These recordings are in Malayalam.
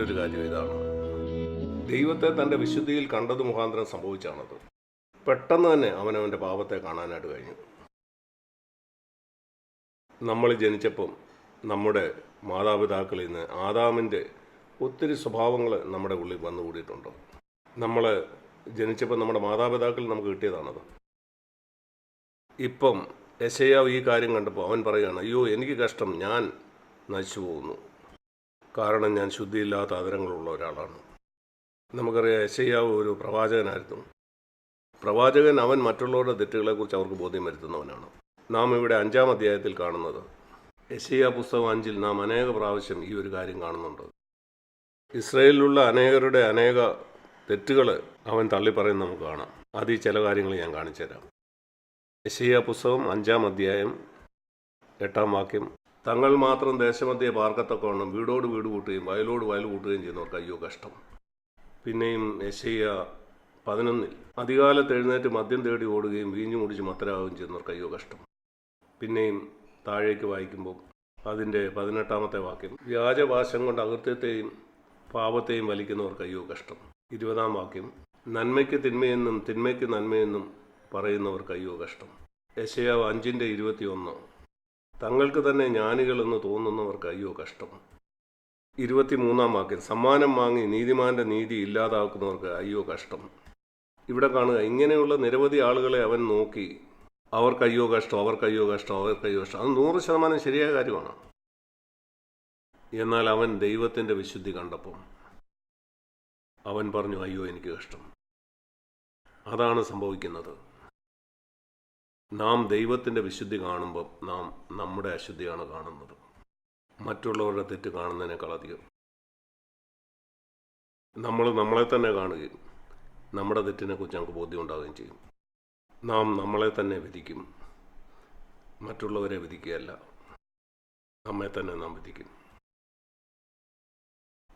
മറ്റൊരു കാര്യം ഇതാണ്. ദൈവത്തെ തന്റെ വിശുദ്ധിയിൽ കണ്ടത് മുഖാന്തരം സംഭവിച്ചാണത്. പെട്ടെന്ന് തന്നെ അവനവന്റെ പാപത്തെ കാണാനായിട്ട് കഴിഞ്ഞു. നമ്മൾ ജനിച്ചപ്പം നമ്മുടെ മാതാപിതാക്കളിൽ നിന്ന് ആദാമിന്റെ ഒത്തിരി സ്വഭാവങ്ങൾ നമ്മുടെ ഉള്ളിൽ വന്നുകൂടിയിട്ടുണ്ട് നമ്മൾ ജനിച്ചപ്പോൾ നമ്മുടെ മാതാപിതാക്കളിൽ നമുക്ക് കിട്ടിയതാണത്. ഇപ്പം യശയാവ് ഈ കാര്യം കണ്ടപ്പോൾ അവൻ പറയുകയാണ് അയ്യോ എനിക്ക് കഷ്ടം. ഞാൻ നശിച്ചു പോകുന്നു. കാരണം ഞാൻ ശുദ്ധിയില്ലാത്ത ആദരങ്ങളുള്ള ഒരാളാണ്. നമുക്കറിയാം യശയാവ് ഒരു പ്രവാചകനായിരുന്നു. പ്രവാചകൻ അവൻ മറ്റുള്ളവരുടെ തെറ്റുകളെക്കുറിച്ച് അവർക്ക് ബോധ്യം വരുത്തുന്നവനാണ്. നാം ഇവിടെ അഞ്ചാം അധ്യായത്തിൽ കാണുന്നത് യശയ പുസ്തകം അഞ്ചിൽ നാം അനേക പ്രാവശ്യം ഈ ഒരു കാര്യം കാണുന്നുണ്ട്. ഇസ്രയേലിലുള്ള അനേകരുടെ അനേക തെറ്റുകൾ അവൻ തള്ളിപ്പറയുന്ന നമുക്ക് കാണാം. അത് ഈ ചില കാര്യങ്ങൾ ഞാൻ കാണിച്ചു തരാം യശയ പുസ്തകം അഞ്ചാം അധ്യായം എട്ടാം വാക്യം തങ്ങൾ മാത്രം ദേശമധ്യേ പാർക്കത്തക്കവണ്ണം വീടോട് വീട് കൂട്ടുകയും വയലോട് വയൽ കൂട്ടുകയും ചെയ്യുന്നവർക്ക് അയ്യോ കഷ്ടം. പിന്നെയും യശയ്യ പതിനൊന്നിൽ അധികാലത്ത് എഴുന്നേറ്റ് മദ്യം തേടി ഓടുകയും വീഞ്ഞു മുടിച്ച് മത്തരാകുകയും ചെയ്യുന്നവർക്ക് അയ്യോ കഷ്ടം. പിന്നെയും താഴേക്ക് വായിക്കുമ്പോൾ അതിന്റെ പതിനെട്ടാമത്തെ വാക്യം വ്യാജവാശം കൊണ്ട് അകൃത്യത്തെയും പാപത്തെയും വലിക്കുന്നവർക്ക് അയ്യോ കഷ്ടം. ഇരുപതാം വാക്യം നന്മയ്ക്ക് തിന്മയെന്നും തിന്മയ്ക്ക് നന്മയെന്നും പറയുന്നവർക്ക് അയ്യോ കഷ്ടം. യശയാവ് അഞ്ചിന്റെ ഇരുപത്തിയൊന്ന്. തങ്ങൾക്ക് തന്നെ ജ്ഞാനികളെന്ന് തോന്നുന്നവർക്ക് അയ്യോ കഷ്ടം. ഇരുപത്തിമൂന്നാം വാക്യം സമ്മാനം വാങ്ങി നീതിമാന്റെ നീതി ഇല്ലാതാക്കുന്നവർക്ക് അയ്യോ കഷ്ടം. ഇവിടെ കാണുക ഇങ്ങനെയുള്ള നിരവധി ആളുകളെ അവൻ നോക്കി. അവർക്ക് അയ്യോ കഷ്ടം അവർക്ക് അയ്യോ കഷ്ടം അവർക്ക് അയ്യോ കഷ്ടം. അത് നൂറ് ശതമാനം ശരിയായ കാര്യമാണ്. എന്നാൽ അവൻ ദൈവത്തിന്റെ വിശുദ്ധി കണ്ടപ്പം അവൻ പറഞ്ഞു അയ്യോ എനിക്ക് കഷ്ടം. അതാണ് സംഭവിക്കുന്നത്. നാം ദൈവത്തിന്റെ വിശുദ്ധി കാണുമ്പോൾ നാം നമ്മുടെ അശുദ്ധിയാണ് കാണുന്നത്. മറ്റുള്ളവരുടെ തെറ്റ് കാണുന്നതിനേക്കാൾ അധികം നമ്മൾ നമ്മളെ തന്നെ കാണുകയും നമ്മുടെ തെറ്റിനെക്കുറിച്ച് നമുക്ക് ബോധ്യം ഉണ്ടാവുകയും ചെയ്യും. നാം നമ്മളെ തന്നെ വിധിക്കും. മറ്റുള്ളവരെ വിധിക്കുകയല്ല. നമ്മെ തന്നെ നാം വിധിക്കും.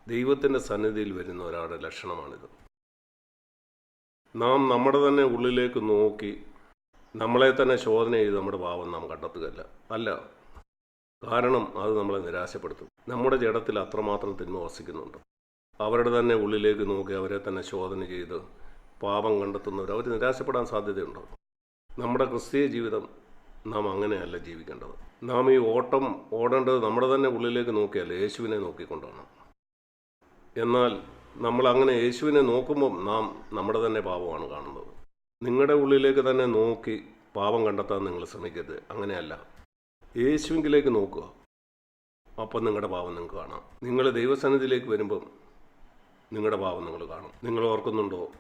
ദൈവത്തിന്റെ സന്നിധിയിൽ വരുന്ന ഒരാളുടെ ലക്ഷണമാണിത്. നാം നമ്മുടെ തന്നെ ഉള്ളിലേക്ക് നോക്കി നമ്മളെ തന്നെ ശോധന ചെയ്ത് നമ്മുടെ ഭാവം നാം കണ്ടെത്തുകയല്ല. അല്ല. കാരണം അത് നമ്മളെ നിരാശപ്പെടുത്തും. നമ്മുടെ ജഡത്തിൽ അത്രമാത്രം തിന്മ വസിക്കുന്നുണ്ട്. അവരുടെ തന്നെ ഉള്ളിലേക്ക് നോക്കി അവരെ തന്നെ ശോധന ചെയ്ത് പാപം കണ്ടെത്തുന്നവർ അവർ നിരാശപ്പെടാൻ സാധ്യതയുണ്ട്? നമ്മുടെ ക്രിസ്തീയ ജീവിതം നാം അങ്ങനെയല്ല ജീവിക്കേണ്ടത്. നാം ഈ ഓട്ടം ഓടേണ്ടത് നമ്മുടെ തന്നെ ഉള്ളിലേക്ക് നോക്കിയല്ല യേശുവിനെ നോക്കിക്കൊണ്ടാണ്. എന്നാൽ നമ്മൾ അങ്ങനെ യേശുവിനെ നോക്കുമ്പം നാം നമ്മുടെ തന്നെ പാപമാണ് കാണുന്നത്. നിങ്ങളുടെ ഉള്ളിലേക്ക് തന്നെ നോക്കി പാപം കണ്ടെത്താൻ നിങ്ങൾ ശ്രമിക്കരുത്. അങ്ങനെയല്ല. യേശുവിങ്കിലേക്ക് നോക്കുക. അപ്പം നിങ്ങളുടെ പാപം നിങ്ങൾക്ക് കാണാം. നിങ്ങൾ ദൈവസന്നിധിയിലേക്ക് വരുമ്പം നിങ്ങളുടെ പാപം നിങ്ങൾ കാണും. നിങ്ങൾ ഓർക്കുന്നുണ്ടോ?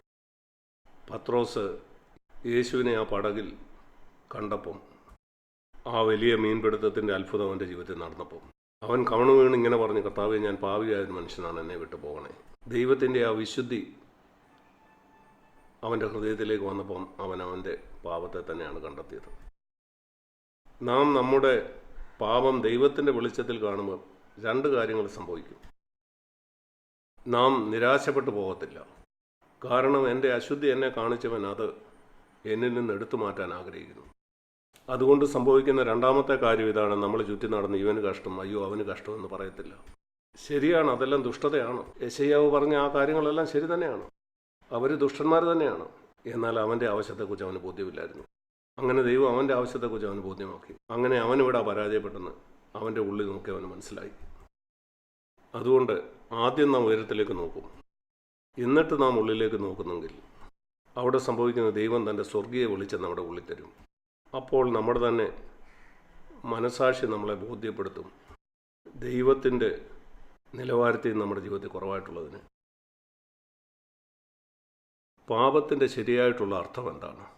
പത്രോസ് യേശുവിനെ ആ പടകിൽ കണ്ടപ്പം ആ വലിയ മീൻപിടുത്തത്തിന്റെ അത്ഭുതം അവന്റെ ജീവിതത്തിൽ നടന്നപ്പോൾ അവൻ കവണു വീണ് ഇങ്ങനെ പറഞ്ഞു കർത്താവെ ഞാൻ പാവിയായ ഒരു മനുഷ്യനാണ് എന്നെ വിട്ടു പോകണേ ദൈവത്തിന്റെ ആ വിശുദ്ധി അവന്റെ ഹൃദയത്തിലേക്ക് വന്നപ്പോൾ അവൻ അവന്റെ പാപത്തെ തന്നെയാണ് കണ്ടെത്തിയത്. നാം നമ്മുടെ പാപം ദൈവത്തിന്റെ വെളിച്ചത്തിൽ കാണുമ്പോൾ രണ്ട് കാര്യങ്ങൾ സംഭവിക്കും. നാം നിരാശപ്പെട്ടു പോകത്തില്ല. കാരണം എന്റെ അശുദ്ധി എന്നെ കാണിച്ചവൻ അത് എന്നിൽ നിന്ന് എടുത്തു മാറ്റാൻ ആഗ്രഹിക്കുന്നു. അതുകൊണ്ട് സംഭവിക്കുന്ന രണ്ടാമത്തെ കാര്യം ഇതാണ്. നമ്മൾ ചുറ്റി നടന്ന് ഇവന് കഷ്ടം അയ്യോ അവന് കഷ്ടമെന്ന് പറയത്തില്ല. ശരിയാണ് അതെല്ലാം ദുഷ്ടതയാണ്. യശയ്യാവ് പറഞ്ഞ ആ കാര്യങ്ങളെല്ലാം ശരി തന്നെയാണ്. അവർ ദുഷ്ടന്മാർ തന്നെയാണ്. എന്നാൽ അവന്റെ ആവശ്യത്തെക്കുറിച്ച് അവന് ബോധ്യമില്ലായിരുന്നു. അങ്ങനെ ദൈവം അവന്റെ ആവശ്യത്തെക്കുറിച്ച് അവന് ബോധ്യമാക്കി. അങ്ങനെ അവനിവിടെ പരാജയപ്പെട്ടെന്ന് അവന്റെ ഉള്ളിൽ നോക്കി അവന് മനസ്സിലായി. അതുകൊണ്ട് ആദ്യം നാം ഉയരത്തിലേക്ക് നോക്കും. എന്നിട്ട് നാം ഉള്ളിലേക്ക് നോക്കുന്നെങ്കിൽ അവിടെ സംഭവിക്കുന്ന ദൈവം തന്റെ സ്വർഗീയ വെളിച്ചം നമ്മുടെ ഉള്ളിൽ തരും. അപ്പോൾ നമ്മുടെ തന്നെ മനസാക്ഷി നമ്മളെ ബോധ്യപ്പെടുത്തും. ദൈവത്തിന്റെ നിലവാരത്തെയും നമ്മുടെ ജീവിതത്തിൽ കുറവായിട്ടുള്ളതിന്. പാപത്തിന്റെ ശരിയായിട്ടുള്ള അർത്ഥം എന്താണ്?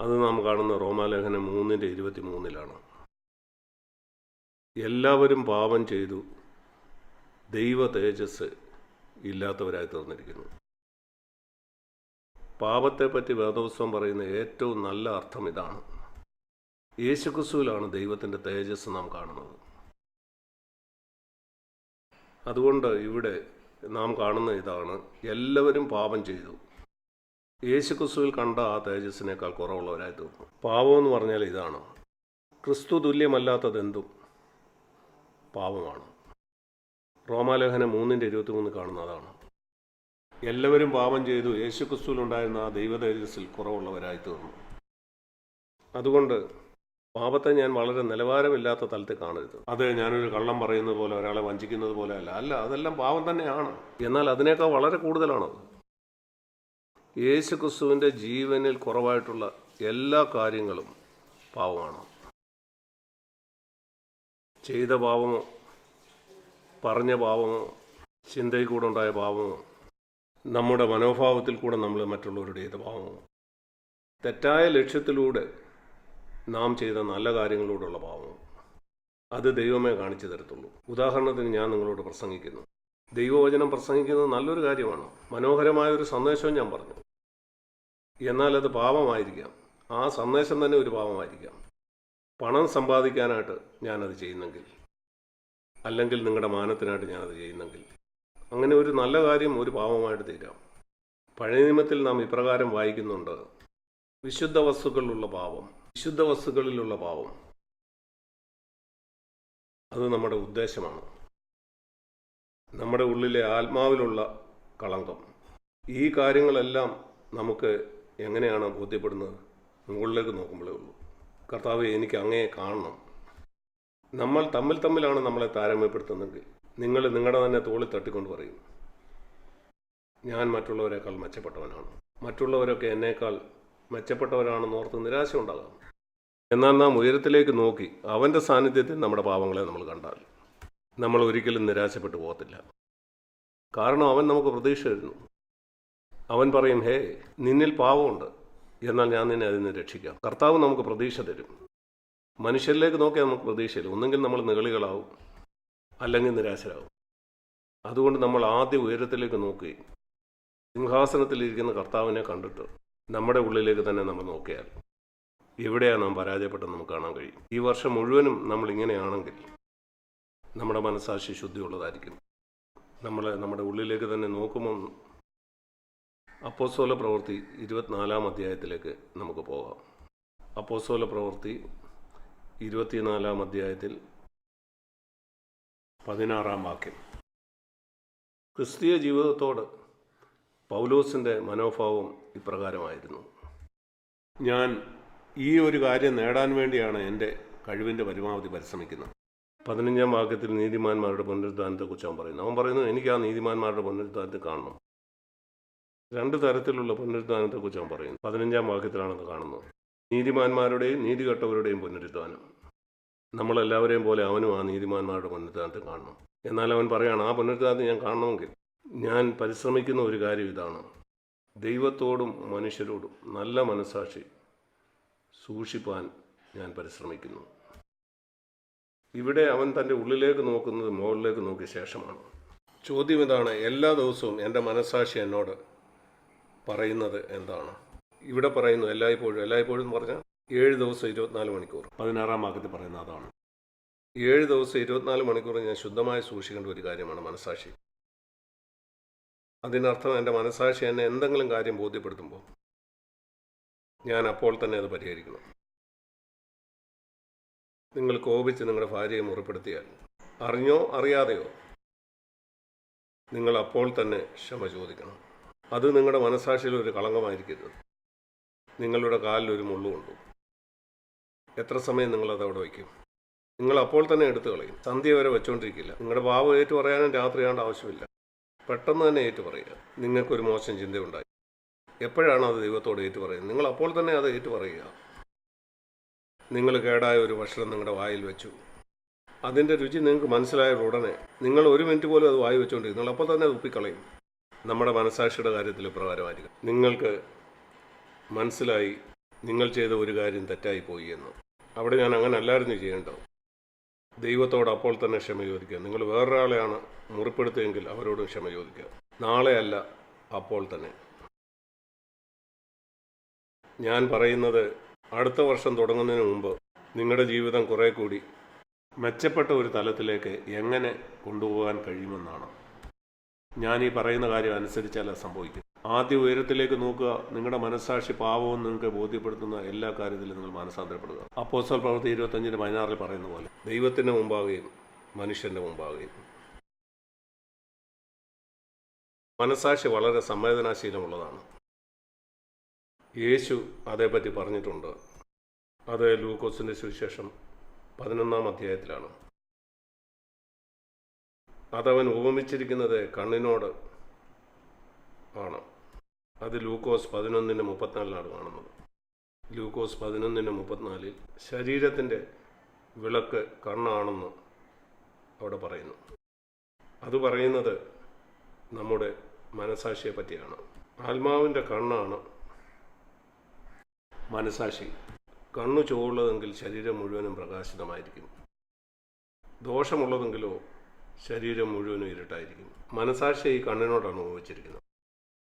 അത് നാം കാണുന്ന റോമാലേഖനം മൂന്നിന്റെ ഇരുപത്തി മൂന്നിലാണ് എല്ലാവരും പാപം ചെയ്തു ദൈവ തേജസ് ഇല്ലാത്തവരായി തീർന്നിരിക്കുന്നു. പാപത്തെപ്പറ്റി വേദോത്സവം പറയുന്ന ഏറ്റവും നല്ല അർത്ഥം ഇതാണ്. യേശുക്രിസ്തുവിലാണ് ദൈവത്തിന്റെ തേജസ് നാം കാണുന്നത്. അതുകൊണ്ട് ഇവിടെ നാം കാണുന്ന ഇതാണ്. എല്ലാവരും പാപം ചെയ്തു. യേശുക്രിസ്തുവിൽ കണ്ട ആ തേജസ്സിനേക്കാൾ കുറവുള്ളവരായി തീർന്നു. പാപം എന്ന് പറഞ്ഞാൽ ഇതാണ്. ക്രിസ്തു തുല്യമല്ലാത്തതെന്തും പാപമാണ്. റോമാലേഖനം മൂന്നിന്റെ ഇരുപത്തിമൂന്ന് കാണുന്നതാണ് എല്ലാവരും പാപം ചെയ്തു. യേശു ക്രിസ്തുവിൽ ഉണ്ടായിരുന്ന ആ ദൈവതേജസ്സിൽ കുറവുള്ളവരായി തീർന്നു. അതുകൊണ്ട് പാപത്തെ ഞാൻ വളരെ നിലവാരമില്ലാത്ത തലത്തിൽ കാണരുത്. അത് ഞാനൊരു കള്ളം പറയുന്നത് പോലെ ഒരാളെ വഞ്ചിക്കുന്നത് പോലെ അല്ല. അല്ല അതെല്ലാം പാപം തന്നെയാണ്. എന്നാൽ അതിനേക്കാൾ വളരെ കൂടുതലാണ് യേശു ക്രിസ്തുവിന്റെ ജീവനിൽ കുറവായിട്ടുള്ള എല്ലാ കാര്യങ്ങളും പാവമാണ് ചെയ്ത പാവമോ പറഞ്ഞ പാവമോ ചിന്തയിൽ കൂടെ ഉണ്ടായ പാവമോ നമ്മുടെ മനോഭാവത്തിൽ കൂടെ നമ്മൾ മറ്റുള്ളവരുടെ ചെയ്ത പാവമോ തെറ്റായ ലക്ഷ്യത്തിലൂടെ നാം ചെയ്ത നല്ല കാര്യങ്ങളോടുള്ള പാവമോ അത് ദൈവമേ കാണിച്ചു തരത്തുള്ളൂ. ഉദാഹരണത്തിന് ഞാൻ നിങ്ങളോട് പ്രസംഗിക്കുന്നു. ദൈവവചനം പ്രസംഗിക്കുന്നത് നല്ലൊരു കാര്യമാണ്. മനോഹരമായ ഒരു സന്ദേശവും ഞാൻ പറഞ്ഞു. എന്നാൽ അത് പാപമായിരിക്കാം. ആ സന്ദേശം തന്നെ ഒരു പാപമായിരിക്കാം. പണം സമ്പാദിക്കാനായിട്ട് ഞാനത് ചെയ്യുന്നെങ്കിൽ അല്ലെങ്കിൽ നിങ്ങളുടെ മാനത്തിനായിട്ട് ഞാനത് ചെയ്യുന്നെങ്കിൽ അങ്ങനെ ഒരു നല്ല കാര്യം ഒരു പാപമായിട്ട് തീരാം. പഴയ നിയമത്തിൽ നാം ഇപ്രകാരം വായിക്കുന്നുണ്ട്. വിശുദ്ധ വസ്തുക്കളിലുള്ള പാപം. വിശുദ്ധ വസ്തുക്കളിലുള്ള പാവം അത് നമ്മുടെ ഉദ്ദേശമാണ്. നമ്മുടെ ഉള്ളിലെ ആത്മാവിലുള്ള കളങ്കം. ഈ കാര്യങ്ങളെല്ലാം നമുക്ക് എങ്ങനെയാണ് ബോധ്യപ്പെടുന്നത്? മുകളിലേക്ക് നോക്കുമ്പോഴേ ഉള്ളൂ. കർത്താവ് എനിക്ക് അങ്ങേ കാണണം. നമ്മൾ തമ്മിൽ തമ്മിലാണ് നമ്മളെ താരതമ്യപ്പെടുത്തുന്നതെങ്കിൽ നിങ്ങൾ നിങ്ങളുടെ തന്നെ തോളിൽ തട്ടിക്കൊണ്ട് പറയും ഞാൻ മറ്റുള്ളവരെക്കാൾ മെച്ചപ്പെട്ടവനാണ്. മറ്റുള്ളവരൊക്കെ എന്നേക്കാൾ മെച്ചപ്പെട്ടവരാണെന്ന് ഓർത്ത് നിരാശ ഉണ്ടാകാം. എന്നാൽ നാം ഉയരത്തിലേക്ക് നോക്കി അവന്റെ സാന്നിധ്യത്തിൽ നമ്മുടെ പാവങ്ങളെ നമ്മൾ കണ്ടാൽ നമ്മൾ ഒരിക്കലും നിരാശപ്പെട്ടു പോകത്തില്ല. കാരണം അവൻ നമുക്ക് പ്രതീക്ഷ തരുന്നു. അവൻ പറയും ഹേ നിന്നിൽ പാവമുണ്ട് എന്നാൽ ഞാൻ നിന്നെ അതിൽ നിന്ന് രക്ഷിക്കാം. കർത്താവ് നമുക്ക് പ്രതീക്ഷ തരും. മനുഷ്യരിലേക്ക് നോക്കിയാൽ നമുക്ക് പ്രതീക്ഷയില്ല. ഒന്നെങ്കിൽ നമ്മൾ നികളികളാവും അല്ലെങ്കിൽ നിരാശരാകും അതുകൊണ്ട് നമ്മൾ ആദ്യം ഉയരത്തിലേക്ക് നോക്കി. സിംഹാസനത്തിലിരിക്കുന്ന കർത്താവിനെ കണ്ടിട്ട് നമ്മുടെ ഉള്ളിലേക്ക് തന്നെ നമ്മൾ നോക്കിയാൽ എവിടെയാണ് നാം പരാജയപ്പെട്ടെന്ന് നമുക്ക് കാണാൻ കഴിയും. ഈ വർഷം മുഴുവനും നമ്മൾ ഇങ്ങനെയാണെങ്കിൽ നമ്മുടെ മനസ്സാക്ഷി ശുദ്ധിയുള്ളതായിരിക്കും. നമ്മൾ നമ്മുടെ ഉള്ളിലേക്ക് തന്നെ നോക്കുമ്പോൾ അപ്പോസ്തോല പ്രവൃത്തി ഇരുപത്തിനാലാം അധ്യായത്തിലേക്ക് നമുക്ക് പോകാം. അപ്പോസ്തോല പ്രവൃത്തി ഇരുപത്തിനാലാം അധ്യായത്തിൽ പതിനാറാം വാക്യം. ക്രിസ്തീയ ജീവിതത്തോട് പൗലോസിന്റെ മനോഭാവം ഇപ്രകാരമായിരുന്നു. ഞാൻ ഈ ഒരു കാര്യം നേടാൻ വേണ്ടിയാണ് എന്റെ കഴിവിന്റെ പരമാവധി പരിശ്രമിക്കുന്നത്. പതിനഞ്ചാം വാക്യത്തിൽ നീതിമാന്മാരുടെ പുനരുദ്ധാനത്തെക്കുറിച്ച് അവൻ പറയുന്നു. അവൻ പറയുന്നു എനിക്ക് ആ നീതിമാന്മാരുടെ പുനരുദ്ധാനത്തെ കാണണം. രണ്ട് തരത്തിലുള്ള പുനരുദ്ധാനത്തെക്കുറിച്ച് അവൻ പറയുന്നു. പതിനഞ്ചാം വാക്യത്തിലാണത് കാണുന്നത്. നീതിമാന്മാരുടെയും നീതികെട്ടവരുടെയും പുനരുദ്ധാനം. നമ്മളെല്ലാവരെയും പോലെ അവനും ആ നീതിമാന്മാരുടെ പുനരുദ്ധാനത്തെ കാണണം. എന്നാൽ അവൻ പറയുകയാണ് ആ പുനരുദ്ധാനത്തെ ഞാൻ കാണണമെങ്കിൽ ഞാൻ പരിശ്രമിക്കുന്ന ഒരു കാര്യം ഇതാണ്. ദൈവത്തോടും മനുഷ്യരോടും നല്ല മനസാക്ഷി സൂക്ഷിപ്പാൻ ഞാൻ പരിശ്രമിക്കുന്നു. ഇവിടെ അവൻ തന്റെ ഉള്ളിലേക്ക് നോക്കുന്നത് മുകളിലേക്ക് നോക്കിയ ശേഷമാണ്. ചോദ്യം ഇതാണ് എല്ലാ ദിവസവും എന്റെ മനസാക്ഷി എന്നോട് പറയുന്നത് എന്താണ്? ഇവിടെ പറയുന്നു എല്ലായ്പ്പോഴും എല്ലായ്പ്പോഴും എന്ന് പറഞ്ഞാൽ ഏഴ് ദിവസം ഇരുപത്തിനാല് മണിക്കൂർ. പതിനാറാം വാക്യത്തിൽ പറയുന്ന അതാണ്. ഏഴ് ദിവസം ഇരുപത്തിനാല് മണിക്കൂർ ഞാൻ ശുദ്ധമായി സൂക്ഷിക്കേണ്ട ഒരു കാര്യമാണ് മനസാക്ഷി. അതിനർത്ഥം എന്റെ മനസാക്ഷി എന്നെ എന്തെങ്കിലും കാര്യം ബോധ്യപ്പെടുത്തുമ്പോൾ ഞാൻ അപ്പോൾ തന്നെ അത് പരിഹരിക്കണം. നിങ്ങൾ കോപിച്ച് നിങ്ങളുടെ ഭാര്യയെ മുറിപ്പെടുത്തിയാൽ അറിഞ്ഞോ അറിയാതെയോ നിങ്ങൾ അപ്പോൾ തന്നെ ക്ഷമ ചോദിക്കണം. അത് നിങ്ങളുടെ മനസാക്ഷിയിൽ ഒരു കളങ്കമായിരിക്കരുത്. നിങ്ങളുടെ കാലിൽ ഒരു മുള്ളുകൊണ്ടു എത്ര സമയം നിങ്ങളത് അവിടെ വയ്ക്കും? നിങ്ങൾ അപ്പോൾ തന്നെ എടുത്തു കളയും. സന്ധ്യ വരെ വെച്ചുകൊണ്ടിരിക്കില്ല നിങ്ങളുടെ ഭാവം ഏറ്റു പറയാനും രാത്രിയാണ്ട് ആവശ്യമില്ല. പെട്ടെന്ന് തന്നെ ഏറ്റു പറയുക. നിങ്ങൾക്കൊരു മോശം ചിന്തയുണ്ടായി. എപ്പോഴാണ് അത് ദൈവത്തോട് ഏറ്റു പറയുന്നത്? നിങ്ങൾ അപ്പോൾ തന്നെ അത് ഏറ്റു പറയുക. നിങ്ങൾ കേടായ ഒരു ഭക്ഷണം നിങ്ങളുടെ വായിൽ വെച്ചു. അതിന്റെ രുചി നിങ്ങൾക്ക് മനസ്സിലായ ഉടനെ നിങ്ങൾ ഒരു മിനിറ്റ് പോലും അത് വായി വെച്ചുകൊണ്ടിരിക്കും. നിങ്ങൾ അപ്പോൾ തന്നെ അത് ഉപ്പിക്കളയും. നമ്മുടെ മനസാക്ഷിയുടെ കാര്യത്തിൽ പ്രകാരമായിരിക്കും. നിങ്ങൾക്ക് മനസ്സിലായി നിങ്ങൾ ചെയ്ത ഒരു കാര്യം തെറ്റായി പോയി എന്ന്. അവിടെ ഞാൻ അങ്ങനെ അല്ലായിരുന്നു ചെയ്യേണ്ടത്. ദൈവത്തോട് അപ്പോൾ തന്നെ ക്ഷമ ചോദിക്കുക. നിങ്ങൾ വേറൊരാളെയാണ് മുറിപ്പെടുത്തിയെങ്കിൽ അവരോടും ക്ഷമ ചോദിക്കുക. നാളെയല്ല അപ്പോൾ തന്നെ. ഞാൻ പറയുന്നത് അടുത്ത വർഷം തുടങ്ങുന്നതിന് മുമ്പ് നിങ്ങളുടെ ജീവിതം കുറേ കൂടി മെച്ചപ്പെട്ട ഒരു തലത്തിലേക്ക് എങ്ങനെ കൊണ്ടുപോകാൻ കഴിയുമെന്നാണ്. ഞാൻ ഈ പറയുന്ന കാര്യം അനുസരിച്ചാൽ സംഭവിക്കുന്നത്. സംഭവിക്കും ആദ്യ ഉയരത്തിലേക്ക് നോക്കുക. നിങ്ങളുടെ മനസ്സാക്ഷി പാവവും നിങ്ങൾക്ക് ബോധ്യപ്പെടുത്തുന്ന എല്ലാ കാര്യത്തിലും നിങ്ങൾ മാനസാന്തരപ്പെടുക. അപ്പോസ്റ്റൽ പ്രവൃത്തി ഇരുപത്തഞ്ചിന് പതിനാറിൽ പറയുന്ന പോലെ ദൈവത്തിന്റെ മുമ്പാകുകയും മനുഷ്യന്റെ മുമ്പാകുകയും മനസാക്ഷി വളരെ സംവേദനാശീലമുള്ളതാണ്. യേശു അതേപ്പറ്റി പറഞ്ഞിട്ടുണ്ട്. അത് ലൂക്കോസിന്റെ സുവിശേഷം പതിനൊന്നാം അധ്യായത്തിലാണ്. അതവൻ ഉപമിച്ചിരിക്കുന്നത് കണ്ണിനോട് ആണ്. അത് ലൂക്കോസ് പതിനൊന്നിന് മുപ്പത്തിനാലിലാണ് കാണുന്നത്. ലൂക്കോസ് പതിനൊന്നിന് മുപ്പത്തിനാലിൽ ശരീരത്തിന്റെ വിളക്ക് കണ്ണാണെന്ന് അവിടെ പറയുന്നു. അത് പറയുന്നത് നമ്മുടെ മനസാക്ഷിയെ പറ്റിയാണ്. ആത്മാവിന്റെ കണ്ണാണ് മനസാക്ഷി. കണ്ണു ചുവള്ളതെങ്കിൽ ശരീരം മുഴുവനും പ്രകാശിതമായിരിക്കും. ദോഷമുള്ളതെങ്കിലോ ശരീരം മുഴുവനും ഇരുട്ടായിരിക്കും. മനസാക്ഷി ഈ കണ്ണിനോടാണ് ഉപയോഗിച്ചിരിക്കുന്നത്.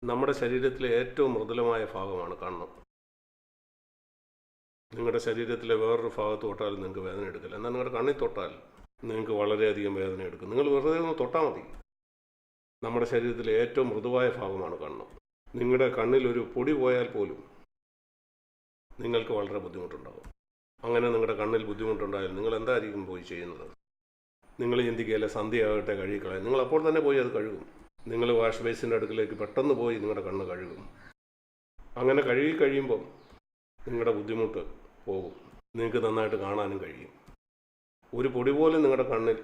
നമ്മുടെ ശരീരത്തിലെ ഏറ്റവും മൃദുലമായ ഭാഗമാണ് കണ്ണ്. നിങ്ങളുടെ ശരീരത്തിലെ വേറൊരു ഭാഗത്ത് തൊട്ടാൽ നിങ്ങൾക്ക് വേദന എടുക്കില്ല. എന്നാൽ നിങ്ങളുടെ കണ്ണിൽ തൊട്ടാൽ നിങ്ങൾക്ക് വളരെയധികം വേദന എടുക്കും. നിങ്ങൾ വെറുതെ ഒന്ന് തൊട്ടാൽ മതി. നമ്മുടെ ശരീരത്തിലെ ഏറ്റവും മൃദുവായ ഭാഗമാണ് കണ്ണ്. നിങ്ങളുടെ കണ്ണിൽ ഒരു പൊടി പോയാൽ പോലും നിങ്ങൾക്ക് വളരെ ബുദ്ധിമുട്ടുണ്ടാകും. അങ്ങനെ നിങ്ങളുടെ കണ്ണിൽ ബുദ്ധിമുട്ടുണ്ടായാൽ നിങ്ങൾ എന്തായിരിക്കും പോയി ചെയ്യുന്നത്? നിങ്ങൾ ചിന്തിക്കുകയല്ലേ സന്ധ്യയാകട്ടെ കഴുകിക്കളയാൻ നിങ്ങൾ അപ്പോൾ തന്നെ പോയി അത് കഴുകും. നിങ്ങൾ വാഷ് ബേസിന്റെ അടുക്കിലേക്ക് പെട്ടെന്ന് പോയി നിങ്ങളുടെ കണ്ണ് കഴുകും. അങ്ങനെ കഴുകി കഴിയുമ്പോൾ നിങ്ങളുടെ ബുദ്ധിമുട്ട് പോകും. നിങ്ങൾക്ക് നന്നായിട്ട് കാണാനും കഴിയും. ഒരു പൊടി പോലും നിങ്ങളുടെ കണ്ണിൽ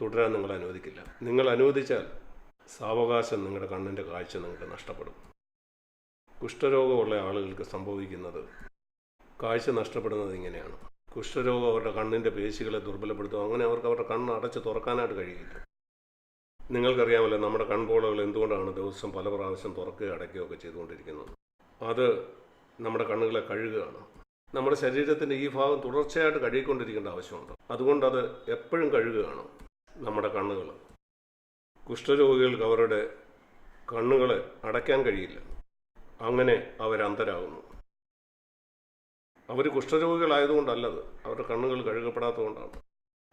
തുടരാൻ നിങ്ങൾ അനുവദിക്കില്ല. നിങ്ങൾ അനുവദിച്ചാൽ സാവകാശം നിങ്ങളുടെ കണ്ണിന്റെ കാഴ്ച നിങ്ങൾക്ക് നഷ്ടപ്പെടും. കുഷ്ഠരോഗമുള്ള ആളുകൾക്ക് സംഭവിക്കുന്നത് കാഴ്ച നഷ്ടപ്പെടുന്നത് ഇങ്ങനെയാണ്. കുഷ്ഠരോഗം അവരുടെ കണ്ണിന്റെ പേശികളെ ദുർബലപ്പെടുത്തും. അങ്ങനെ അവർക്ക് അവരുടെ കണ്ണ് അടച്ച് തുറക്കാനായിട്ട് കഴിയില്ല. നിങ്ങൾക്കറിയാമല്ലോ നമ്മുടെ കൺപോളകൾ എന്തുകൊണ്ടാണ് ദിവസം പല പ്രാവശ്യം തുറക്കുകയോ അടയ്ക്കുകയോ ഒക്കെ ചെയ്തുകൊണ്ടിരിക്കുന്നത്? അത് നമ്മുടെ കണ്ണുകളെ കഴുകുകയാണ്. നമ്മുടെ ശരീരത്തിന്റെ ഈ ഭാഗം തുടർച്ചയായിട്ട് കഴുകിക്കൊണ്ടിരിക്കേണ്ട ആവശ്യമുണ്ട്. അതുകൊണ്ട് അത് എപ്പോഴും കഴുകുകയാണ് നമ്മുടെ കണ്ണുകൾ. കുഷ്ഠരോഗികൾക്ക് അവരുടെ കണ്ണുകളെ അടയ്ക്കാൻ കഴിയില്ല. അങ്ങനെ അവരന്തരാകുന്നു അവർ കുഷ്ഠരോഗികളായതുകൊണ്ടല്ലത് അവരുടെ കണ്ണുകൾ കഴുകപ്പെടാത്തതുകൊണ്ടാണ്.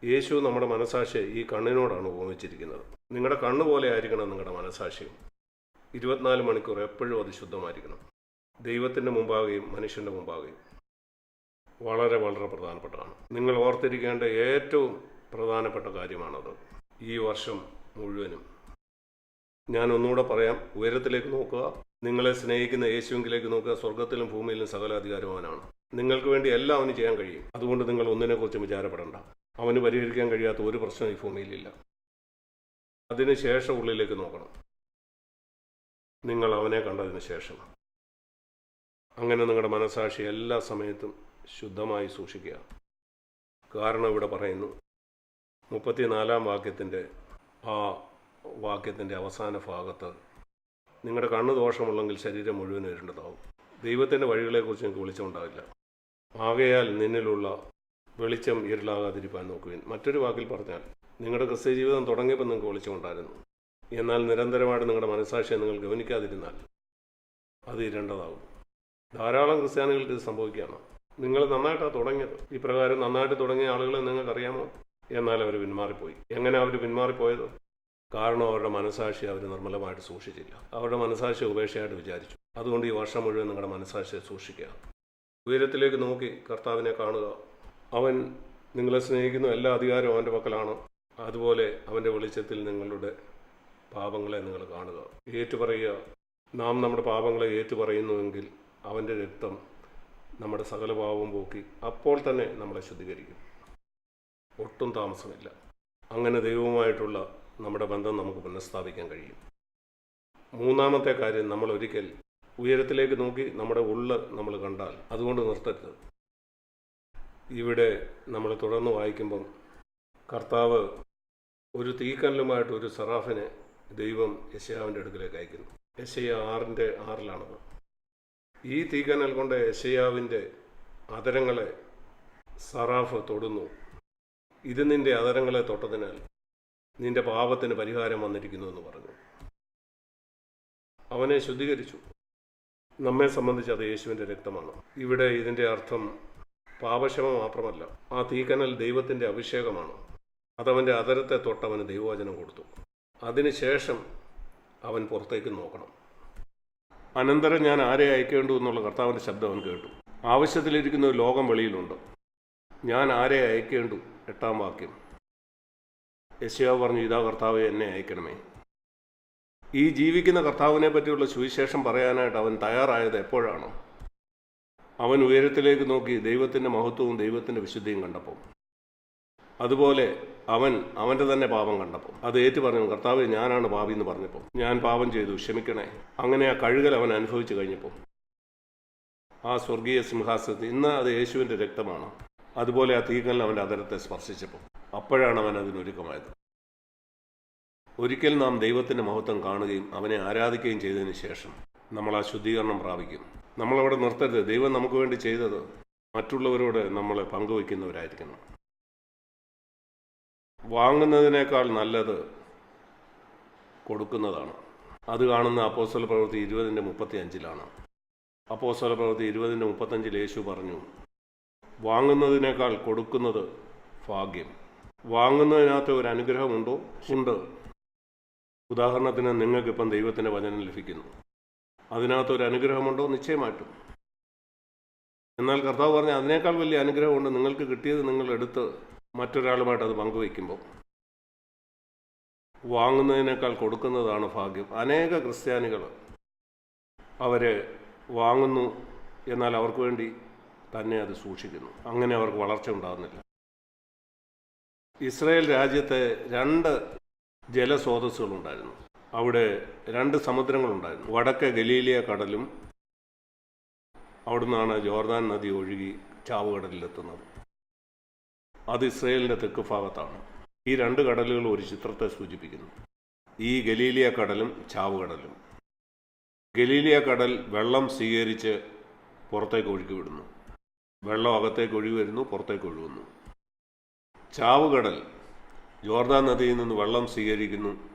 യേശു നമ്മുടെ മനസാക്ഷിയെ ഈ കണ്ണിനോടാണ് ഉപമിച്ചിരിക്കുന്നത്. നിങ്ങളുടെ കണ്ണുപോലെ ആയിരിക്കണം നിങ്ങളുടെ മനസാക്ഷിയും. ഇരുപത്തിനാല് മണിക്കൂർ എപ്പോഴും അത് ശുദ്ധമായിരിക്കണം. ദൈവത്തിന്റെ മുമ്പാകെയും മനുഷ്യന്റെ മുമ്പാകെയും. വളരെ വളരെ പ്രധാനപ്പെട്ടതാണ്. നിങ്ങൾ ഓർത്തിരിക്കേണ്ട ഏറ്റവും പ്രധാനപ്പെട്ട കാര്യമാണത് ഈ വർഷം മുഴുവനും. ഞാൻ ഒന്നുകൂടെ പറയാം. ഉയരത്തിലേക്ക് നോക്കുക. നിങ്ങളെ സ്നേഹിക്കുന്ന യേശുവിലേക്ക് നോക്കുക. സ്വർഗത്തിലും ഭൂമിയിലും സകല അധികാരവാനാണ്. നിങ്ങൾക്ക് വേണ്ടി എല്ലാം അവന് ചെയ്യാൻ കഴിയും. അതുകൊണ്ട് നിങ്ങൾ ഒന്നിനെക്കുറിച്ചും വിചാരപ്പെടേണ്ട. അവന് പരിഹരിക്കാൻ കഴിയാത്ത ഒരു പ്രശ്നം ഈ ഭൂമിയിലില്ല അതിന് ശേഷം ഉള്ളിലേക്ക് നോക്കണം. നിങ്ങൾ അവനെ കണ്ടതിന് ശേഷം. അങ്ങനെ നിങ്ങളുടെ മനസാക്ഷി എല്ലാ സമയത്തും ശുദ്ധമായി സൂക്ഷിക്കുക. കാരണം ഇവിടെ പറയുന്നു മുപ്പത്തിനാലാം വാക്യത്തിന്റെ ആ വാക്യത്തിന്റെ അവസാന ഭാഗത്ത് നിങ്ങളുടെ കണ്ണ് ദോഷമുള്ളെങ്കിൽ ശരീരം മുഴുവൻ ഇരുണ്ടതാവും. ദൈവത്തിന്റെ വഴികളെക്കുറിച്ച് നിങ്ങൾക്ക് വെളിച്ചമുണ്ടാവില്ല ആകയാൽ നിന്നിലുള്ള വെളിച്ചം ഇരുളാകാതിരിക്കാൻ നോക്കുവിൻ. മറ്റൊരു വാക്കിൽ പറഞ്ഞാൽ നിങ്ങളുടെ ക്രിസ്ത്യ ജീവിതം തുടങ്ങിയപ്പോൾ നിങ്ങൾക്ക് വിളിച്ചുകൊണ്ടായിരുന്നു എന്നാൽ നിരന്തരമായിട്ട് നിങ്ങളുടെ മനസ്സാക്ഷിയെ നിങ്ങൾ ഗവനിക്കാതിരുന്നാൽ അത് ഇരേണ്ടതാകും ധാരാളം ക്രിസ്ത്യാനികൾക്ക് ഇത് സംഭവിക്കുകയാണ്. നിങ്ങൾ നന്നായിട്ടാണ് തുടങ്ങിയത്. ഇപ്രകാരം പ്രകാരം നന്നായിട്ട് തുടങ്ങിയ ആളുകളെ നിങ്ങൾക്കറിയാമോ? എന്നാൽ അവർ പിന്മാറിപ്പോയി. എങ്ങനെ അവർ പിന്മാറിപ്പോയത്? കാരണം അവരുടെ മനസാക്ഷി അവർ നിർമ്മലമായിട്ട് സൂക്ഷിച്ചില്ല. അവരുടെ മനസാക്ഷി ഉപേക്ഷയായിട്ട് വിചാരിച്ചു. അതുകൊണ്ട് ഈ വർഷം മുഴുവൻ നിങ്ങളുടെ മനസാക്ഷിയെ സൂക്ഷിക്കുക. ഉയരത്തിലേക്ക് നോക്കി കർത്താവിനെ കാണുക. അവൻ നിങ്ങളെ സ്നേഹിക്കുന്ന എല്ലാ അധികാരവും അവന്റെ പക്കലാണ്. അതുപോലെ അവന്റെ വെളിച്ചത്തിൽ നിങ്ങളുടെ പാപങ്ങളെ നിങ്ങൾ കാണുക. ഏറ്റുപറയുക. നാം നമ്മുടെ പാപങ്ങളെ ഏറ്റുപറയുന്നുവെങ്കിൽ അവന്റെ രക്തം നമ്മുടെ സകല പാപവും പോക്കി അപ്പോൾ തന്നെ നമ്മളെ ശുദ്ധീകരിക്കും. ഒട്ടും താമസമില്ല. അങ്ങനെ ദൈവവുമായിട്ടുള്ള നമ്മുടെ ബന്ധം നമുക്ക് പുനഃസ്ഥാപിക്കാൻ കഴിയും. മൂന്നാമത്തെ കാര്യം നമ്മൾ ഒരിക്കൽ ഉയരത്തിലേക്ക് നോക്കി നമ്മുടെ ഉള്ള് നമ്മൾ കണ്ടാൽ അതുകൊണ്ട് നിർത്തരുത്. ഇവിടെ നമ്മൾ തുടർന്ന് വായിക്കുമ്പം കർത്താവ് ഒരു തീക്കല്ലുമായിട്ട് ഒരു സറാഫിനെ ദൈവം യശയാവിന്റെ അടുക്കിലേക്ക് അയക്കുന്നു. യശയ ആറിന്റെ ആറിലാണത്. ഈ തീക്കനൽ കൊണ്ട് യശയാവിന്റെ അതരങ്ങളെ സറാഫ് തൊടുന്നു. ഇത് നിന്റെ അതരങ്ങളെ തൊട്ടതിനാൽ നിന്റെ പാപത്തിന് പരിഹാരം വന്നിരിക്കുന്നു എന്ന് പറഞ്ഞു. അവനെ ശുദ്ധീകരിച്ചു. നമ്മെ സംബന്ധിച്ച് അത് യേശുവിന്റെ രക്തമാണ്. ഇവിടെ ഇതിന്റെ അർത്ഥം പാപക്ഷമ മാത്രമല്ല. ആ തീക്കനൽ ദൈവത്തിന്റെ അഭിഷേകമാണ്. അതവന്റെ അതരത്തെ തൊട്ടവന് ദൈവവചനം കൊടുത്തു. അതിനുശേഷം അവൻ പുറത്തേക്ക് നോക്കണം. അനന്തരം ഞാൻ ആരെ അയക്കേണ്ടു എന്നുള്ള കർത്താവിന്റെ ശബ്ദം അവൻ കേട്ടു. ആവശ്യത്തിലിരിക്കുന്ന ഒരു ലോകം വെളിയിലുണ്ട്. ഞാൻ ആരെ അയക്കേണ്ടു? എട്ടാം വാക്യം. യശയാവ് പറഞ്ഞു ഇതാ കർത്താവ് എന്നെ അയക്കണമേ. ഈ ജീവിക്കുന്ന കർത്താവിനെ പറ്റിയുള്ള സുവിശേഷം പറയാനായിട്ട് അവൻ തയ്യാറായത് എപ്പോഴാണ്? അവൻ ഉയരത്തിലേക്ക് നോക്കി ദൈവത്തിന്റെ മഹത്വവും ദൈവത്തിന്റെ വിശുദ്ധിയും കണ്ടപ്പോൾ. അതുപോലെ അവൻ അവന്റെ തന്നെ പാപം കണ്ടപ്പോൾ. അത് ഏറ്റു പറഞ്ഞു കർത്താവ് ഞാനാണ് പാപി എന്ന് പറഞ്ഞപ്പോൾ. ഞാൻ പാപം ചെയ്തു ക്ഷമിക്കണേ. അങ്ങനെ ആ കഴുകൽ അവൻ അനുഭവിച്ചു കഴിഞ്ഞപ്പോൾ. ആ സ്വർഗീയ സിംഹാസനത്തിൽ ഇന്ന് അത് യേശുവിന്റെ രക്തമാണ്. അതുപോലെ ആ തീകലിൽ അവന്റെ അതരത്തെ സ്പർശിച്ചപ്പോൾ. അപ്പോഴാണ് അവൻ അതിനൊരുക്കമായത് ഒരിക്കൽ നാം ദൈവത്തിന്റെ മഹത്വം കാണുകയും അവനെ ആരാധിക്കുകയും ചെയ്തതിന് ശേഷം നമ്മൾ ആ ശുദ്ധീകരണം പ്രാപിക്കും നമ്മളവിടെ നിർത്തരുത്. ദൈവം നമുക്ക് വേണ്ടി ചെയ്തത് മറ്റുള്ളവരോട് നമ്മളെ പങ്കുവയ്ക്കുന്നവരായിരിക്കണം. വാങ്ങുന്നതിനേക്കാൾ നല്ലത് കൊടുക്കുന്നതാണ്. അത് കാണുന്ന അപ്പോസ്വല പ്രവൃത്തി ഇരുപതിന്റെ മുപ്പത്തി അഞ്ചിലാണ് അപ്പോസ്വല പ്രവൃത്തി ഇരുപതിന്റെ മുപ്പത്തഞ്ചിൽ യേശു പറഞ്ഞു വാങ്ങുന്നതിനേക്കാൾ കൊടുക്കുന്നത് ഭാഗ്യം. വാങ്ങുന്നതിനകത്ത് ഒരു അനുഗ്രഹമുണ്ടോ? ഉണ്ട്. ഉദാഹരണത്തിന് നിങ്ങൾക്കിപ്പം ദൈവത്തിന്റെ വചനം ലഭിക്കുന്നു. അതിനകത്ത് ഒരു അനുഗ്രഹമുണ്ടോ? നിശ്ചയമായിട്ടും. എന്നാൽ കർത്താവ് പറഞ്ഞ അതിനേക്കാൾ വലിയ അനുഗ്രഹമുണ്ട് നിങ്ങൾക്ക് കിട്ടിയത് നിങ്ങൾ എടുത്ത് മറ്റൊരാളുമായിട്ട് അത് പങ്കുവയ്ക്കുമ്പോൾ വാങ്ങുന്നതിനേക്കാൾ കൊടുക്കുന്നതാണ് ഭാഗ്യം. അനേക ക്രിസ്ത്യാനികൾ അവരെ വാങ്ങുന്നു എന്നാൽ അവർക്ക് വേണ്ടി തന്നെ അത് സൂക്ഷിക്കുന്നു. അങ്ങനെ അവർക്ക് വളർച്ച ഉണ്ടാകുന്നില്ല. ഇസ്രായേൽ രാജ്യത്തെ രണ്ട് ജലസ്രോതസ്സുകളുണ്ടായിരുന്നു. അവിടെ രണ്ട് സമുദ്രങ്ങളുണ്ടായിരുന്നു. വടക്ക് ഗലീലിയ കടലും അവിടുന്നാണ് ജോർദാൻ നദി ഒഴുകി ചാവുകടലിലെത്തുന്നത്. അത് ഇസ്രയേലിന്റെ തെക്ക് ഭാഗത്താണ്. ഈ രണ്ട് കടലുകൾ ഒരു ചിത്രത്തെ സൂചിപ്പിക്കുന്നു. ഈ ഗലീലിയ കടലും ചാവുകടലും ഗലീലിയ കടൽ വെള്ളം സ്വീകരിച്ച് പുറത്തേക്ക് ഒഴുക്കി വിടുന്നു. വെള്ളം അകത്തേക്ക് ഒഴുകി വരുന്നു പുറത്തേക്ക് ഒഴുകുന്നു. ചാവുകടൽ ജോർദാൻ നദിയിൽ നിന്ന് വെള്ളം സ്വീകരിക്കുന്നു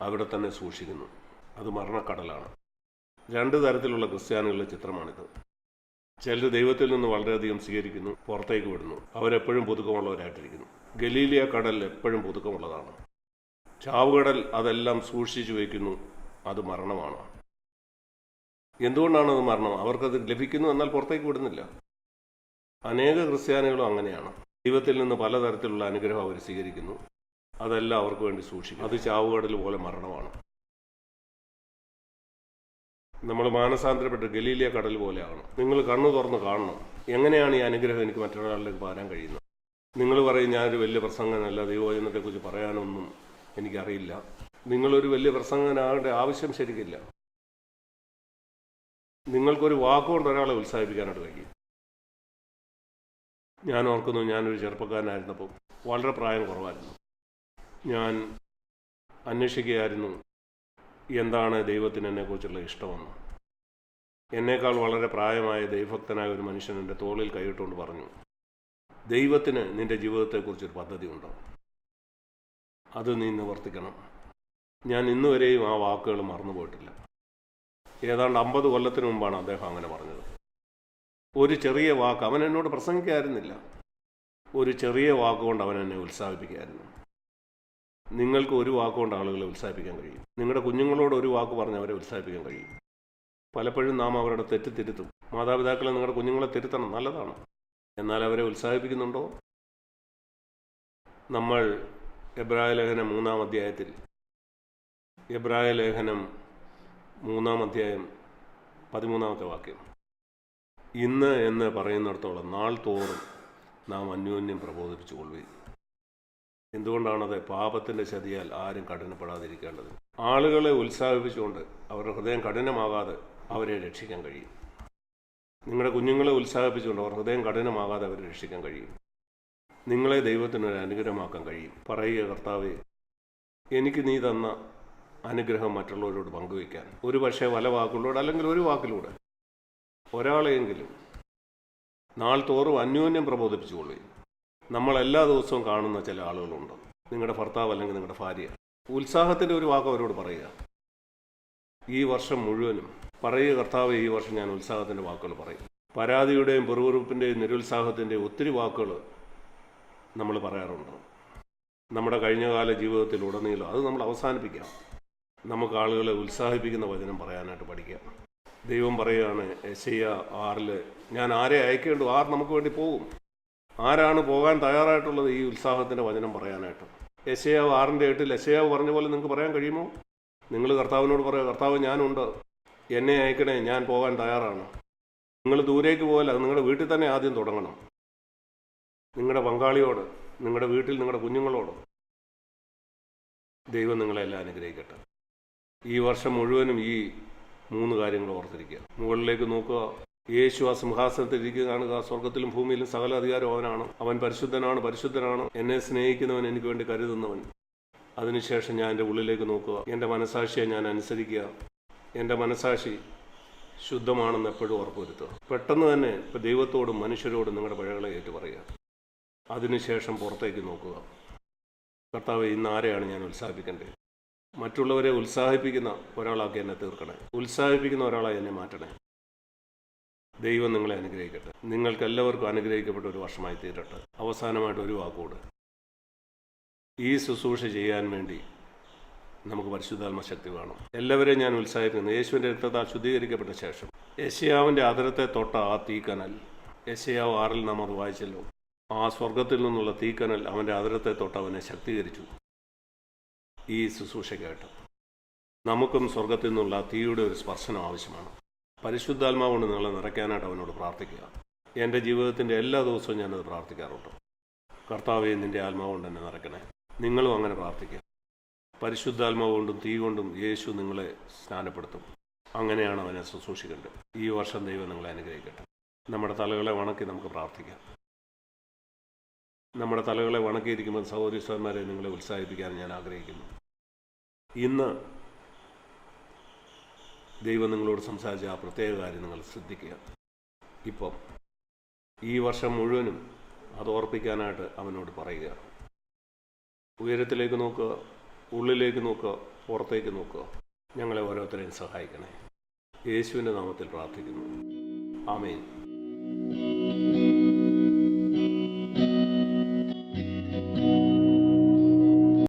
അവിടെ തന്നെ സൂക്ഷിക്കുന്നു. അത് മരണക്കടലാണ്. രണ്ട് തരത്തിലുള്ള ക്രിസ്ത്യാനികളുടെ ചിത്രമാണിത്. ചിലർ ദൈവത്തിൽ നിന്ന് വളരെയധികം സ്വീകരിക്കുന്നു പുറത്തേക്ക് വിടുന്നു. അവരെപ്പോഴും പുതുക്കമുള്ളവരായിട്ടിരിക്കുന്നു. ഗലീലിയ കടൽ എപ്പോഴും പുതുക്കമുള്ളതാണ്. ചാവുകടൽ അതെല്ലാം സൂക്ഷിച്ചു വയ്ക്കുന്നു അത് മരണമാണ്. എന്തുകൊണ്ടാണ് അത് മരണം? അവർക്കത് ലഭിക്കുന്നു എന്നാൽ പുറത്തേക്ക് വിടുന്നില്ല. അനേക ക്രിസ്ത്യാനികളും അങ്ങനെയാണ്. ദൈവത്തിൽ നിന്ന് പലതരത്തിലുള്ള അനുഗ്രഹം അവർ സ്വീകരിക്കുന്നു. അതെല്ലാം അവർക്ക് വേണ്ടി സൂക്ഷിക്കും അത് ചാവുകടൽ പോലെ മരണമാണ്. നമ്മൾ മാനസാന്തരപ്പെട്ട് ഗലീലിയ കടൽ പോലെയാണ് നിങ്ങൾ കണ്ണു തുറന്ന് കാണണം. എങ്ങനെയാണ് ഈ അനുഗ്രഹം എനിക്ക് മറ്റൊരാളിലേക്ക് പകരാൻ കഴിയുന്നത്? നിങ്ങൾ പറയും ഞാനൊരു വലിയ പ്രസംഗനല്ല ദൈവവചനത്തെക്കുറിച്ച് പറയാനൊന്നും എനിക്കറിയില്ല. നിങ്ങളൊരു വലിയ പ്രസംഗനാകേണ്ട ആവശ്യം ശരിക്കില്ല. നിങ്ങൾക്കൊരു വാക്കുകൊണ്ട് ഒരാളെ ഉത്സാഹിപ്പിക്കാനായിട്ട് കഴിയും. ഞാൻ ഓർക്കുന്നു ഞാനൊരു ചെറുപ്പക്കാരനായിരുന്നപ്പോൾ വളരെ പ്രായം കുറവായിരുന്നു. ഞാൻ അന്വേഷിക്കുകയായിരുന്നു എന്താണ് ദൈവത്തിന് എന്നെക്കുറിച്ചുള്ള ഇഷ്ടമെന്ന്? എന്നേക്കാൾ വളരെ പ്രായമായ ദൈവഭക്തനായ ഒരു മനുഷ്യൻ എന്റെ തോളിൽ കൈയിട്ടുകൊണ്ട് പറഞ്ഞു ദൈവത്തിന് നിന്റെ ജീവിതത്തെക്കുറിച്ചൊരു പദ്ധതി ഉണ്ടോ? അത് നീ നിവർത്തിക്കണം ഞാൻ ഇന്നുവരെയും ആ വാക്കുകൾ മറന്നുപോയിട്ടില്ല ഏതാണ്ട് അമ്പത് കൊല്ലത്തിന് മുമ്പാണ് അദ്ദേഹം അങ്ങനെ പറഞ്ഞത്. ഒരു ചെറിയ വാക്ക് അവൻ എന്നോട് പ്രസംഗിക്കായിരുന്നില്ല. ഒരു ചെറിയ വാക്കുകൊണ്ട് അവൻ എന്നെ ഉത്സാഹിപ്പിക്കായിരുന്നു നിങ്ങൾക്ക് ഒരു വാക്കുകൊണ്ട് ആളുകളെ ഉത്സാഹിപ്പിക്കാൻ കഴിയും. നിങ്ങളുടെ കുഞ്ഞുങ്ങളോട് ഒരു വാക്ക് പറഞ്ഞ് അവരെ ഉത്സാഹിപ്പിക്കാൻ കഴിയും. പലപ്പോഴും നാം അവരുടെ തെറ്റ് തിരുത്തും. മാതാപിതാക്കളെ നിങ്ങളുടെ കുഞ്ഞുങ്ങളെ തിരുത്തണം. നല്ലതാണ്. എന്നാൽ അവരെ ഉത്സാഹിപ്പിക്കുന്നുണ്ടോ? നമ്മൾ എബ്രായ ലേഖനം മൂന്നാം അധ്യായത്തിൽ എബ്രായ ലേഖനം മൂന്നാം അധ്യായം പതിമൂന്നാമത്തെ വാക്യം. ഇന്ന് എന്ന് പറയുന്നിടത്തോളം നാൾ തോറും നാം അന്യോന്യം പ്രബോധിപ്പിച്ചു കൊള്ളുകയും എന്തുകൊണ്ടാണത് പാപത്തിന്റെ ചതിയാൽ ആരും കഠിനപ്പെടാതിരിക്കേണ്ടത്? ആളുകളെ ഉത്സാഹിപ്പിച്ചുകൊണ്ട് അവരുടെ ഹൃദയം കഠിനമാകാതെ അവരെ രക്ഷിക്കാൻ കഴിയും. നിങ്ങളുടെ കുഞ്ഞുങ്ങളെ ഉത്സാഹിപ്പിച്ചുകൊണ്ട് അവരുടെ ഹൃദയം കഠിനമാകാതെ അവരെ രക്ഷിക്കാൻ കഴിയും. നിങ്ങളെ ദൈവത്തിനൊരു അനുഗ്രഹമാക്കാൻ കഴിയും. പറയുക കർത്താവേ എനിക്ക് നീ തന്ന അനുഗ്രഹം മറ്റുള്ളവരോട് പങ്കുവയ്ക്കാൻ. ഒരു പക്ഷേ പല വാക്കുകളിലൂടെ അല്ലെങ്കിൽ ഒരു വാക്കിലൂടെ ഒരാളെയെങ്കിലും നാൾ തോറും അന്യോന്യം പ്രബോധിപ്പിച്ചുകൊള്ളുകയും നമ്മൾ എല്ലാ ദിവസവും കാണുന്ന ചില ആളുകളുണ്ട്. നിങ്ങളുടെ ഭർത്താവ് അല്ലെങ്കിൽ നിങ്ങളുടെ ഭാര്യ. ഉത്സാഹത്തിന്റെ ഒരു വാക്ക് അവരോട് പറയുക. ഈ വർഷം മുഴുവനും പറയുക കർത്താവ് ഈ വർഷം ഞാൻ ഉത്സാഹത്തിന്റെ വാക്കുകൾ പറയും. പരാതിയുടെയും പെറുപെറുപ്പിന്റെയും നിരുത്സാഹത്തിന്റെയും ഒത്തിരി വാക്കുകൾ നമ്മൾ പറയാറുണ്ട്. നമ്മുടെ കഴിഞ്ഞകാല ജീവിതത്തിൽ ഉടനീളം അത് നമ്മൾ അവസാനിപ്പിക്കാം. നമുക്ക് ആളുകളെ ഉത്സാഹിപ്പിക്കുന്ന വചനം പറയാനായിട്ട് പഠിക്കാം. ദൈവം പറയുകയാണ് എസ് ഐ ആറിൽ ഞാൻ ആരെ അയക്കേണ്ടു ആർ നമുക്ക് വേണ്ടി പോകും? ആരാണ് പോകാൻ തയ്യാറായിട്ടുള്ളത് ഈ ഉത്സാഹത്തിന്റെ വചനം പറയാനായിട്ട്? യശയാവ് ആറിന്റെ എട്ടിൽ യശയാവ് പറഞ്ഞ പോലെ നിങ്ങൾക്ക് പറയാൻ കഴിയുമോ? നിങ്ങൾ കർത്താവിനോട് പറയുക കർത്താവ് ഞാനുണ്ട്. എന്നെ അയക്കണേ ഞാൻ പോകാൻ തയ്യാറാണ്. നിങ്ങൾ ദൂരേക്ക് പോകല നിങ്ങളുടെ വീട്ടിൽ തന്നെ ആദ്യം തുടങ്ങണം. നിങ്ങളുടെ പങ്കാളിയോട് നിങ്ങളുടെ വീട്ടിൽ നിങ്ങളുടെ കുഞ്ഞുങ്ങളോട് ദൈവം നിങ്ങളെല്ലാം അനുഗ്രഹിക്കട്ടെ. ഈ വർഷം മുഴുവനും ഈ മൂന്ന് കാര്യങ്ങൾ ഓർത്തിരിക്കുക. മുകളിലേക്ക് നോക്കുക. യേശു ആ സിംഹാസനത്തിൽ ഇരിക്കുക കാണുക സ്വർഗത്തിലും ഭൂമിയിലും സകല അധികാരം അവനാണ്. അവൻ പരിശുദ്ധനാണ് പരിശുദ്ധനാണ്. എന്നെ സ്നേഹിക്കുന്നവൻ എനിക്ക് വേണ്ടി കരുതുന്നവൻ. അതിനുശേഷം ഞാൻ എന്റെ ഉള്ളിലേക്ക് നോക്കുക. എന്റെ മനസാക്ഷിയെ ഞാൻ അനുസരിക്കുക. എന്റെ മനസാക്ഷി ശുദ്ധമാണെന്ന് എപ്പോഴും ഉറപ്പുവരുത്തുക പെട്ടെന്ന് തന്നെ ഇപ്പം ദൈവത്തോടും മനുഷ്യരോടും നിങ്ങളുടെ പഴകളെ ഏറ്റു പറയുക. അതിനുശേഷം പുറത്തേക്ക് നോക്കുക. കർത്താവ് ഇന്ന് ആരെയാണ് ഞാൻ ഉത്സാഹിപ്പിക്കേണ്ടത്? മറ്റുള്ളവരെ ഉത്സാഹിപ്പിക്കുന്ന ഒരാളാക്കി എന്നെ തീർക്കണേ. ഉത്സാഹിപ്പിക്കുന്ന ഒരാളായി എന്നെ മാറ്റണേ. ദൈവം നിങ്ങളെ അനുഗ്രഹിക്കട്ടെ. നിങ്ങൾക്ക് എല്ലാവർക്കും അനുഗ്രഹിക്കപ്പെട്ട ഒരു വർഷമായി തീരട്ടെ. അവസാനമായിട്ട് ഒരു വാക്കോട് ഈ ശുശ്രൂഷ ചെയ്യാൻ വേണ്ടി നമുക്ക് പരിശുദ്ധാത്മ ശക്തി വേണം. എല്ലാവരെയും ഞാൻ ഉത്സാഹിപ്പിക്കുന്നു. യേശുവിന്റെ രക്തത്താൽ ശുദ്ധീകരിക്കപ്പെട്ട ശേഷം യശയാവിന്റെ ആദരത്തെ തൊട്ട ആ തീക്കനൽ യശയാവ് ആറിൽ നാം അത് വായിച്ചല്ലോ. ആ സ്വർഗത്തിൽ നിന്നുള്ള തീക്കനൽ അവന്റെ ആദരത്തെ തൊട്ട് അവനെ ശക്തീകരിച്ചു. ഈ ശുശ്രൂഷയ്ക്കായിട്ട് നമുക്കും സ്വർഗത്തിൽ നിന്നുള്ള തീയുടെ ഒരു സ്പർശനം ആവശ്യമാണ്. പരിശുദ്ധാത്മാവ് കൊണ്ട് നിങ്ങളെ നിറയ്ക്കാനായിട്ട് അവനോട് പ്രാർത്ഥിക്കുക. എന്റെ ജീവിതത്തിന്റെ എല്ലാ ദിവസവും ഞാനത് പ്രാർത്ഥിക്കാറുണ്ട്. കർത്താവെ നിന്റെ ആത്മാവ് കൊണ്ട് എന്നെ നിറയ്ക്കണേ. നിങ്ങളും അങ്ങനെ പ്രാർത്ഥിക്കുക. പരിശുദ്ധാത്മാവ് കൊണ്ടും തീ കൊണ്ടും യേശു നിങ്ങളെ സ്നാനപ്പെടുത്തും. അങ്ങനെയാണ് അവനെ ശുശ്രൂഷിക്കേണ്ടത്. ഈ വർഷം ദൈവം നിങ്ങളെ അനുഗ്രഹിക്കട്ടെ. നമ്മുടെ തലകളെ വണക്കി നമുക്ക് പ്രാർത്ഥിക്കാം. നമ്മുടെ തലകളെ വണക്കിയിരിക്കുമ്പോൾ സഹോദരീശ്വരന്മാരെ നിങ്ങളെ ഉത്സാഹിപ്പിക്കാൻ ഞാൻ ആഗ്രഹിക്കുന്നു. ഇന്ന് ദൈവം നിങ്ങളോട് സംസാരിച്ച ആ പ്രത്യേക കാര്യം നിങ്ങൾ ശ്രദ്ധിക്കുക. ഇപ്പം ഈ വർഷം മുഴുവനും അത് ഓർപ്പിക്കാനായിട്ട് അവനോട് പറയുക. ഉയരത്തിലേക്ക് നോക്കുക ഉള്ളിലേക്ക് നോക്കുക പുറത്തേക്ക് നോക്കുക. ഞങ്ങളെ ഓരോരുത്തരെയും സഹായിക്കണേ. യേശുവിന്റെ നാമത്തിൽ പ്രാർത്ഥിക്കുന്നു. ആമേൻ.